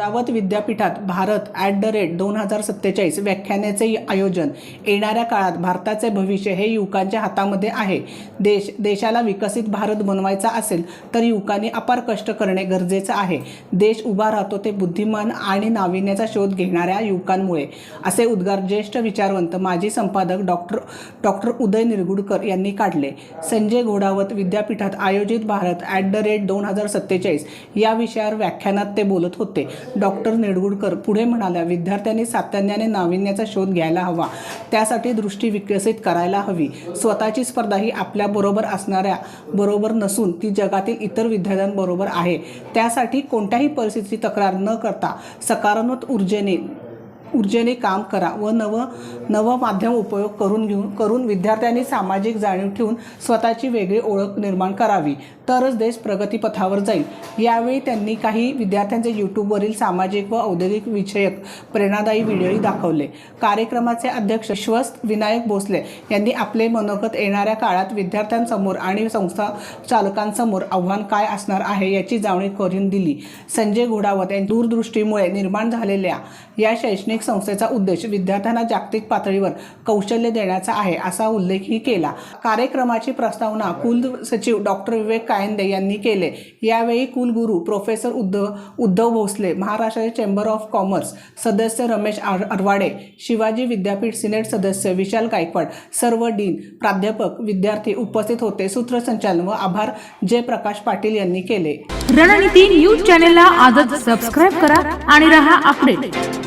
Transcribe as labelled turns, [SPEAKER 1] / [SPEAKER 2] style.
[SPEAKER 1] दावत विद्यापीठात Bharat at the rate दोन हजार सत्तेचाळीस व्याख्यानाचे आयोजन. येणाऱ्या काळात भारताचे भविष्य हे युवकांच्या हातामध्ये आहे. देश देशाला विकसित भारत बनवायचा असेल तर युवकांनी अपार कष्ट करणे गरजेचं आहे. देश उभा राहतो ते बुद्धिमान आणि नाविन्याचा शोध घेणाऱ्या युवकांमुळे. असे उद्गार ज्येष्ठ विचारवंत माजी संपादक डॉक्टर डॉक्टर उदय निरगुडकर यांनी काढले. संजय घोडावत विद्यापीठात आयोजित भारत ॲट द रेट दोन हजार सत्तेचाळीस या विषयावर व्याख्यानात ते बोलत होते. डॉक्टर नेडगुडकर पुढे म्हणाल्या विद्यार्थ्यांनी सातत्याने नाविन्याचा शोध घ्यायला हवा. त्यासाठी दृष्टी विकसित करायला हवी. स्वतःची स्पर्धा ही आपल्याबरोबर असणाऱ्या बरोबर नसून ती जगातील इतर विद्यार्थ्यांबरोबर आहे. त्यासाठी कोणत्याही परिस्थितीची तक्रार न करता सकारात्मक ऊर्जेने ऊर्जेने काम करा व नव नव माध्यम उपयोग करून घेऊन करून विद्यार्थ्यांनी सामाजिक जाणीव ठेवून स्वतःची वेगळी ओळख निर्माण करावी. तरच देश प्रगतीपथावर जाईल. यावेळी त्यांनी काही विद्यार्थ्यांचे यूट्यूबवरील सामाजिक व औद्योगिक विषयक प्रेरणादायी व्हिडिओही दाखवले. कार्यक्रमाचे अध्यक्ष श्वस्त विनायक भोसले यांनी आपले मनोगत येणाऱ्या काळात विद्यार्थ्यांसमोर आणि संस्था चालकांसमोर आव्हान काय असणार आहे याची जाणीव करून दिली. संजय घोडावत यांनी दूरदृष्टीमुळे निर्माण झालेल्या या शैक्षणिक संस्थेचा उद्देश विद्यार्थ्यांना जागतिक पातळीवर कौशल्य देण्याचा आहे असा उल्लेखही केला. कार्यक्रमाची प्रस्तावना कुल सचिव डॉक्टर विवेक कायंदे यांनी केले. यावेळी कुलगुरू प्रोफेसर उद्धव उद्धव भोसले महाराष्ट्राचे चेंबर ऑफ कॉमर्स सदस्य रमेश अरवाडे शिवाजी विद्यापीठ सिनेट सदस्य विशाल गायकवाड सर्व डीन प्राध्यापक विद्यार्थी उपस्थित होते. सूत्रसंचालन व आभार जयप्रकाश पाटील यांनी केले.
[SPEAKER 2] रणनीती न्यूज चॅनेलला आजच सबस्क्राईब करा आणि रहा अपडेट